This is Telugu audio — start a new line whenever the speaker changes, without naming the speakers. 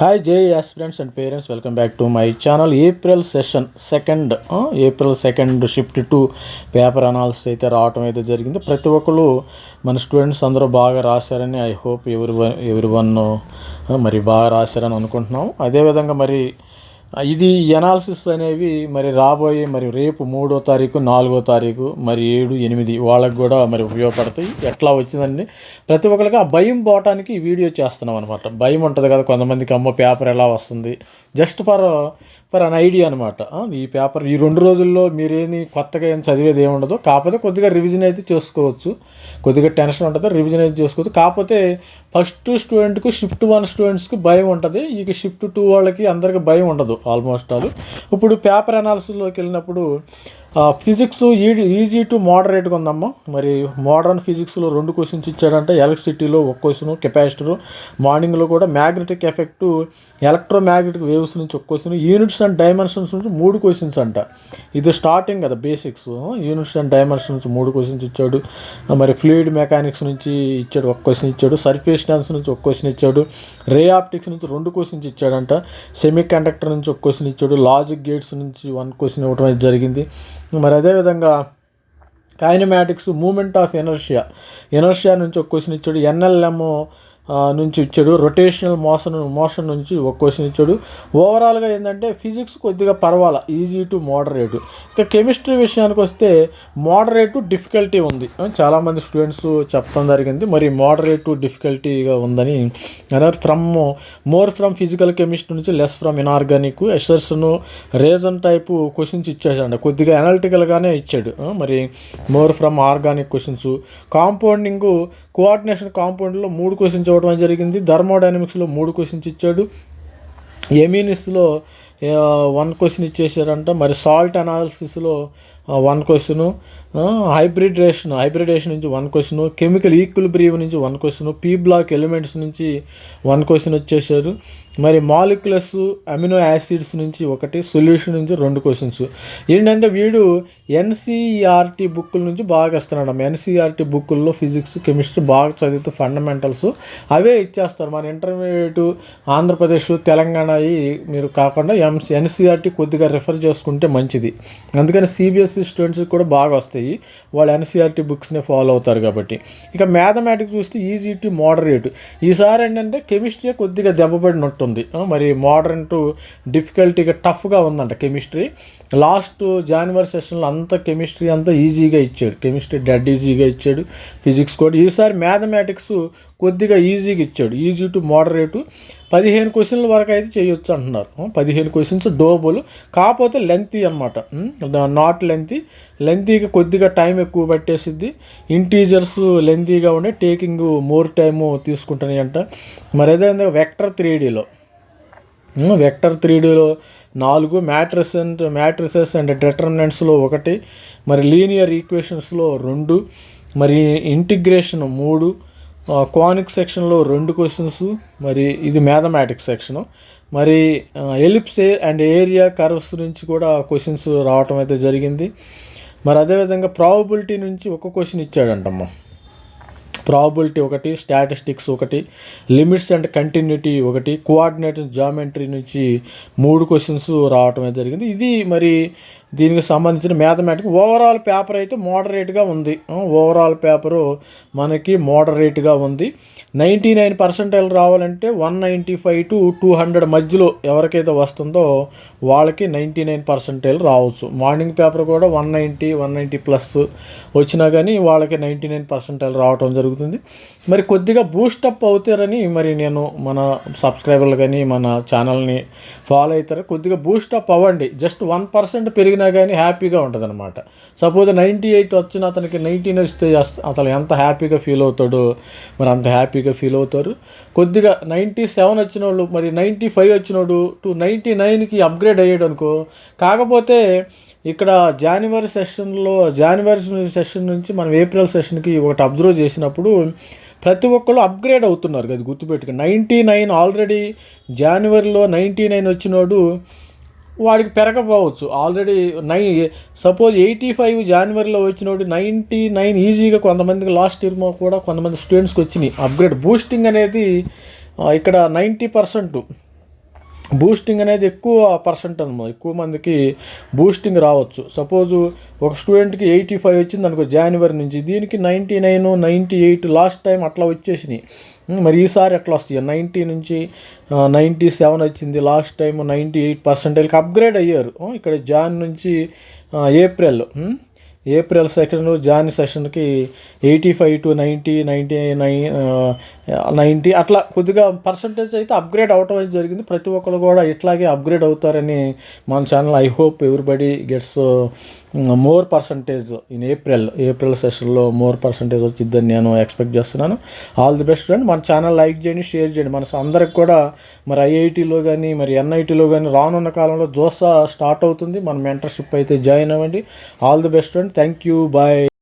Hi JEE aspirants and parents welcome back to my channel April session second April second shift two paper analysis అయితే రావటం అయితే జరిగింది. ప్రతి ఒక్కరు మన స్టూడెంట్స్ అందరూ బాగా రాశారని I hope every one every one మరి బాగా రాశారని అనుకుంటున్నాం అదేవిధంగా మరి ఇది ఎనాలిసిస్ అనేవి మరి రాబోయే మరి రేపు మూడో తారీఖు నాలుగో తారీఖు మరి ఏడు ఎనిమిది వాళ్ళకు కూడా మరి ఉపయోగపడతాయి. ఎట్లా వచ్చిందండి ప్రతి ఒక్కరికి ఆ భయం పోవటానికి వీడియో చేస్తున్నాం అనమాట భయం ఉంటుంది కదా కొంతమందికి అమ్మ పేపర్ ఎలా వస్తుంది? Just for for an idea అనమాట ఈ పేపర్ ఈ రెండు రోజుల్లో మీరేమి కొత్తగా ఏం చదివేది ఏమి ఉండదు కాకపోతే కొద్దిగా రివిజన్ అయితే చేసుకోవచ్చు. కొద్దిగా టెన్షన్ ఉంటుంది రివిజన్ అయితే చేసుకోవచ్చు. కాకపోతే ఫస్ట్ స్టూడెంట్కు షిఫ్ట్ వన్ స్టూడెంట్స్కి భయం ఉంటుంది. ఇక షిఫ్ట్ టూ వాళ్ళకి అందరికి భయం ఉండదు ఆల్మోస్ట్ ఆల్. ఇప్పుడు పేపర్ అనాలిసిస్లోకి వెళ్ళినప్పుడు ఫిజిక్స్ ఈజీ ఈజీ టు మోడరేట్గా ఉందమ్మా. మరి మోడర్న్ ఫిజిక్స్లో రెండు క్వశ్చన్స్ ఇచ్చాడంటే. ఎలక్ట్రిసిటీలో ఒక క్వశ్చన్ కెపాసిటరు మార్నింగ్లో కూడా మ్యాగ్నెటిక్ ఎఫెక్టు ఎలక్ట్రోమ్యాగ్నెటిక్ వేవ్స్ నుంచి ఒక క్వశ్చన్ యూనిట్స్ అండ్ డైమెన్షన్స్ నుంచి మూడు క్వశ్చన్స్ అంట. ఇది స్టార్టింగ్ కదా బేసిక్స్ యూనిట్స్ అండ్ డైమెన్షన్స్ నుంచి మూడు క్వశ్చన్స్ ఇచ్చాడు. మరి ఫ్లూయిడ్ మెకానిక్స్ నుంచి ఇచ్చాడు ఒక క్వశ్చన్ ఇచ్చాడు. సర్ఫేస్ డాన్స్ నుంచి ఒక క్వశ్చన్ ఇచ్చాడు. రే ఆప్టిక్స్ నుంచి రెండు క్వశ్చన్స్ ఇచ్చాడంట. సెమీ కండక్టర్ నుంచి ఒక క్వశ్చన్ ఇచ్చాడు. లాజిక్ గేట్స్ నుంచి వన్ క్వశ్చన్ ఇవ్వడం అయితే జరిగింది. మరి అదేవిధంగా kinematics moment of inertia inertia నుంచి ఒక క్వశ్చన్ ఇచ్చాడు. ఎన్ఎల్ఎం నుంచి ఇచ్చాడు. రొటేషనల్ మోషన్ మోషన్ నుంచి ఒక క్వశ్చన్ ఇచ్చాడు. ఓవరాల్గా ఏంటంటే ఫిజిక్స్ కొద్దిగా పర్వాలా ఈజీ టు మోడరేట్ ఇక కెమిస్ట్రీ విషయానికి వస్తే మోడరేట్ డిఫికల్టీ ఉంది. చాలామంది స్టూడెంట్స్ చెప్పడం జరిగింది. మరి మోడరేట్ డిఫికల్టీగా ఉందని. From more from physical chemistry నుంచి లెస్ ఫ్రమ్ ఇనార్గానిక్ ఎసర్స్ను రీజన్ టైపు క్వశ్చన్స్ ఇచ్చేసాడు కొద్దిగా అనలిటికల్గానే ఇచ్చాడు. మరి more from organic questions compounding coordination కాంపౌండ్లో మూడు క్వశ్చన్స్ ఇవ్వడం జరిగింది. ధర్మోడైనమిక్స్లో మూడు క్వశ్చన్స్ ఇచ్చాడు. ఎమీనిస్లో వన్ క్వశ్చన్ ఇచ్చేసారంట మరి సాల్ట్ అనాలిసిస్లో వన్ క్వశ్చను హైబ్రిడేషన్ హైబ్రిడేషన్ నుంచి వన్ క్వశ్చన్ కెమికల్ ఈక్విలిబ్రియం నుంచి one question P block elements నుంచి వన్ క్వశ్చన్ వచ్చేసారు. మరి మాలిక్యులస్ అమినో యాసిడ్స్ నుంచి ఒకటి సొల్యూషన్ నుంచి రెండు క్వశ్చన్స్ ఏంటంటే వీడు ఎన్సీఆర్టీ బుక్కుల నుంచి బాగా ఇస్తున్నాడు ఎన్సీఆర్టీ బుక్కుల్లో ఫిజిక్స్ కెమిస్ట్రీ బాగా చదివితే ఫండమెంటల్స్ అవే ఇచ్చేస్తారు. మన ఇంటర్మీడియట్ ఆంధ్రప్రదేశ్ తెలంగాణ మీరు కాకుండా ఎంసీ ఎన్సీఆర్టీ కొద్దిగా రిఫర్ చేసుకుంటే మంచిది. అందుకని సిబిఎస్ఈ స్టూడెంట్స్కి కూడా బాగా వస్తాయి. వాళ్ళు ఎన్సీఆర్టీ బుక్స్నే ఫాలో అవుతారు కాబట్టి. ఇక మ్యాథమెటిక్స్ చూస్తే ఈజీ టు మోడరేట్. ఈసారి ఏంటంటే కెమిస్ట్రీ కొద్దిగా దెబ్బపడినట్టుంది మరి మోడర్న్ టు డిఫికల్టీగా టఫ్గా ఉందంట కెమిస్ట్రీ. లాస్ట్ జనవరి సెషన్లో అంతా కెమిస్ట్రీ అంతా ఈజీగా ఇచ్చాడు. కెమిస్ట్రీ డెడ్ ఈజీగా ఇచ్చాడు. ఫిజిక్స్ కూడా. ఈసారి మ్యాథమెటిక్స్ కొద్దిగా ఈజీగా ఇచ్చాడు. Easy to moderate. పదిహేను క్వశ్చన్ల వరకు అయితే చేయొచ్చు అంటున్నారు. పదిహేను క్వశ్చన్స్ డోబులు. కాకపోతే లెంతీ అనమాట నాట్ లెంత్ లెంతీగా కొద్దిగా టైం ఎక్కువ పట్టేసిద్ది. ఇంటీజర్స్ లెంతీగా ఉండే టేకింగ్ మోర్ టైము తీసుకుంటున్నాయి అంట మరి అదే వెక్టర్ త్రీ డీలో వెక్టర్ త్రీ డీలో నాలుగు మ్యాట్రిస్ అండ్ మ్యాట్రిసెస్ అండ్ డిటర్మినెంట్స్లో ఒకటి మరి లీనియర్ ఈక్వేషన్స్లో రెండు మరి ఇంటిగ్రేషన్ మూడు క్వానిక్ సెక్షన్లో రెండు క్వశ్చన్స్ మరి ఇది మ్యాథమెటిక్స్ సెక్షను. మరి ఎలిప్స్ అండ్ ఏరియా కర్వ్స్ నుంచి కూడా క్వశ్చన్స్ రావటం అయితే జరిగింది. మరి అదేవిధంగా ప్రాబబిలిటీ నుంచి ఒక క్వశ్చన్ ఇచ్చాడంటమ్మ. ప్రాబిలిటీ ఒకటి స్టాటిస్టిక్స్ ఒకటి లిమిట్స్ అండ్ కంటిన్యూటీ ఒకటి కోఆర్డినేటర్ జామెట్రీ నుంచి మూడు క్వశ్చన్స్ రావటం అయితే జరిగింది. ఇది మరి దీనికి సంబంధించిన మ్యాథమెటిక్ ఓవరాల్ పేపర్ అయితే మోడరేట్గా ఉంది. ఓవరాల్ పేపరు మనకి మోడరేట్గా ఉంది. నైంటీ నైన్ పర్సెంటైల్ రావాలంటే one ninety five to two hundred మధ్యలో ఎవరికైతే వస్తుందో వాళ్ళకి నైంటీ నైన్ పర్సెంటైల్ రావచ్చు. మార్నింగ్ పేపర్ కూడా one ninety one ninety plus వచ్చినా కానీ వాళ్ళకి నైంటీ నైన్ పర్సెంటైల్ రావటం జరుగుతుంది. మరి కొద్దిగా బూస్టప్ అవుతారని మరి నేను మన సబ్స్క్రైబర్లు కానీ మన ఛానల్ని ఫాలో అవుతారు కొద్దిగా బూస్టప్ అవ్వండి. జస్ట్ వన్ పర్సెంట్ పెరిగిన కానీ హ్యాపీగా ఉంటుంది అనమాట సపోజ్ నైంటీ ఎయిట్ వచ్చిన అతనికి నైన్టీన్ వస్తే అతను ఎంత హ్యాపీగా ఫీల్ అవుతాడో మరి అంత హ్యాపీగా ఫీల్ అవుతారు. కొద్దిగా నైంటీ సెవెన్ వచ్చిన వాళ్ళు మరి నైంటీ ఫైవ్ వచ్చినోడు టు నైంటీ నైన్కి అప్గ్రేడ్ అయ్యాడు అనుకో కాకపోతే ఇక్కడ జనవరి సెషన్లో జనవరి సెషన్ నుంచి మనం ఏప్రిల్ సెషన్కి ఒకటి అబ్జర్వ్ చేసినప్పుడు ప్రతి ఒక్కళ్ళు అప్గ్రేడ్ అవుతున్నారు కదా గుర్తుపెట్టుకుని నైంటీ నైన్ ఆల్రెడీ జనవరిలో నైంటీ నైన్ వచ్చినోడు వాడికి పెరగపోవచ్చు ఆల్రెడీ నై సపోజ్ ఎయిటీ ఫైవ్ జనవరిలో వచ్చినోడు నైంటీ నైన్ ఈజీగా కొంతమందికి లాస్ట్ ఇయర్ కూడా కొంతమంది స్టూడెంట్స్కి వచ్చినాయి. అప్గ్రేడ్ బూస్టింగ్ అనేది ఇక్కడ నైంటీ పర్సెంట్ బూస్టింగ్ అనేది ఎక్కువ పర్సెంట్ అనమాట ఎక్కువ మందికి బూస్టింగ్ రావచ్చు. సపోజు ఒక స్టూడెంట్కి ఎయిటీ ఫైవ్ వచ్చింది అనుకో జనవరి నుంచి దీనికి ninety nine ninety eight last time అట్లా వచ్చేసినాయి. మరి ఈసారి ఎట్లా వస్తాయి? నైంటీ నుంచి నైంటీ సెవెన్ వచ్చింది. లాస్ట్ టైం నైంటీ ఎయిట్ పర్సెంటేజ్కి అప్గ్రేడ్ అయ్యారు. ఇక్కడ జాన్ నుంచి April April second Jan సెషన్కి eighty five to ninety ninety nine ninety అట్లా కొద్దిగా పర్సంటేజ్ అయితే అప్గ్రేడ్ అవటం అయితే జరిగింది. ప్రతి ఒక్కరు కూడా ఇట్లాగే అప్గ్రేడ్ అవుతారని మన channel I hope everybody gets more percentage in April April సెషన్లో మోర్ పర్సంటేజ్ వచ్చిద్దని నేను ఎక్స్పెక్ట్ చేస్తున్నాను. ఆల్ ది బెస్ట్ ఫ్రెండ్ మన ఛానల్ లైక్ చేయండి షేర్ చేయండి. మన అందరికి కూడా మరి ఐఐటీలో కానీ మరి ఎన్ఐటీలో కానీ రానున్న కాలంలో జోసా స్టార్ట్ అవుతుంది. మన మెంటర్షిప్ అయితే జాయిన్ అవ్వండి. All the best and thank you. Bye.